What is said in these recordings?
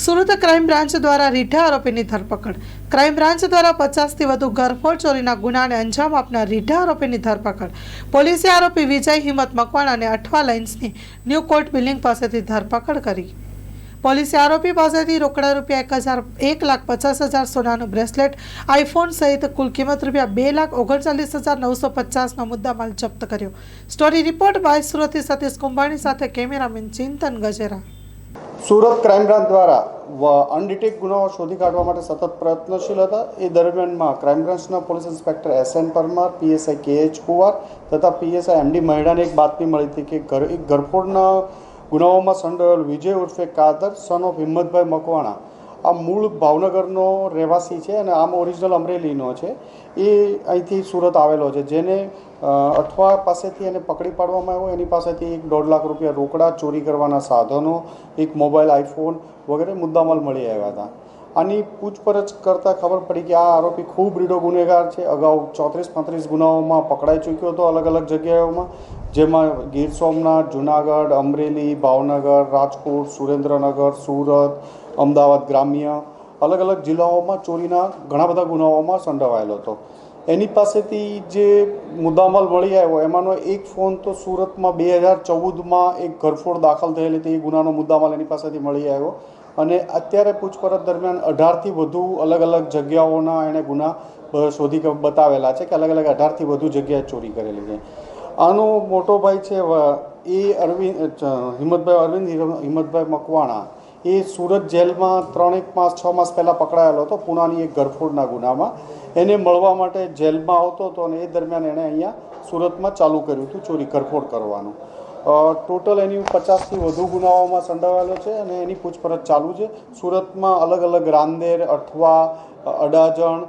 Surat crime branch દ્વારા રીઢા આરોપીની ધરપકડ. ક્રાઇમ બ્રાન્ચ દ્વારા પચાસથી વધુ ઘરફોડ ચોરીના ગુનાને અંજામ આપનાર રીઢા આરોપીની ધરપકડ. પોલીસે આરોપી વિજય હિંમત મકવાણાને અઠવા લાઇન્સની ન્યૂ કોર્ટ બિલ્ડિંગ પાસેથી ધરપકડ કરી. પોલીસે આરોપી પાસેથી રોકડા રૂપિયા એક હજાર, એક લાખ પચાસ હજાર સોનાનું બ્રેસલેટ આઈફોન સહિત કુલ કિંમત રૂપિયા બે લાખ ઓગણચાલીસ હજાર નવસો પચાસનો મુદ્દામાલ જપ્ત કર્યો. Story report by Surti Satish Kumbhani સાથે cameraman Chintan Gajera. Surat crime branch દ્વારા અનડિટેક ગુનાઓ શોધી કાઢવા માટે સતત પ્રયત્નશીલ હતા. એ દરમિયાનમાં ક્રાઇમ બ્રાન્ચના police inspector S N Parmar, PSI K H Kuvar તથા પીએસઆઈ એમડી મહેડાને એક બાતમી મળી હતી કે ઘર, એક ગરફોડના ગુનાઓમાં સંડોયેલ વિજય ઉર્ફે કાદર સન ઓફ હિંમતભાઈ મકવાણા આ મૂળ ભાવનગરનો રહેવાસી છે અને આમ ઓરિજિનલ અમરેલીનો છે. એ અહીંથી સુરત આવેલો છે. જેને અઠવા પાસેથી એને પકડી પાડવામાં આવ્યો. એની પાસેથી એક દોઢ લાખ રૂપિયા રોકડા, ચોરી કરવાના સાધનો, એક મોબાઈલ આઈફોન વગેરે મુદ્દામાલ મળી આવ્યા હતા. આની પૂછપરછ કરતાં ખબર પડી કે આ આરોપી ખૂબ રીડો ગુનેગાર છે. અગાઉ ચોત્રીસ પાંત્રીસ ગુનાઓમાં પકડાઈ ચૂક્યો હતો અલગ અલગ જગ્યાઓમાં, જેમાં ગીર સોમનાથ, જુનાગઢ, અમરેલી, ભાવનગર, રાજકોટ, સુરેન્દ્રનગર, સુરત, અમદાવાદ ગ્રામ્ય, અલગ અલગ જિલ્લાઓમાં ચોરીના ઘણા બધા ગુનાઓમાં સંડોવાયેલો હતો. એની પાસેથી જે મુદ્દામાલ મળી આવ્યો, એમાંનો એક ફોન તો સુરતમાં બે હજાર ચૌદમાં એક ઘરફોડ દાખલ થયેલી હતી, એ ગુનાનો મુદ્દામાલ એની પાસેથી મળી આવ્યો. અને અત્યારે પૂછપરછ દરમિયાન અઢારથી વધુ અલગ અલગ જગ્યાઓના એણે ગુના શોધી બતાવેલા છે કે અલગ અલગ અઢારથી વધુ જગ્યાએ ચોરી કરેલી છે. આનો મોટો ભાઈ છે એ અરવિંદ હિંમતભાઈ અરવિંદ હિંમતભાઈ મકવાણા, એ સુરત જેલમાં ત્રણેક માસ, છ માસ પહેલાં પકડાયેલો હતો પુનાની એક ગરફોડના ગુનામાં. એને મળવા માટે જેલમાં આવતો હતો અને એ દરમિયાન એણે અહીંયા સુરતમાં ચાલુ કર્યું હતું ચોરી કરફોડ કરવાનું. ટોટલ એની પચાસથી વધુ ગુનાઓમાં સંડોવાયેલો છે અને એની પૂછપરછ ચાલુ છે. સુરતમાં અલગ અલગ રાંદેર, અઠવા અડાજણ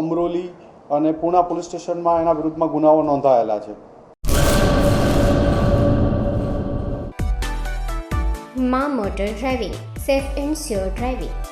અમરોલી અને પૂના પોલીસ સ્ટેશનમાં એના વિરુદ્ધમાં ગુનાઓ નોંધાયેલા છે. મા motor driving, safe and sure driving.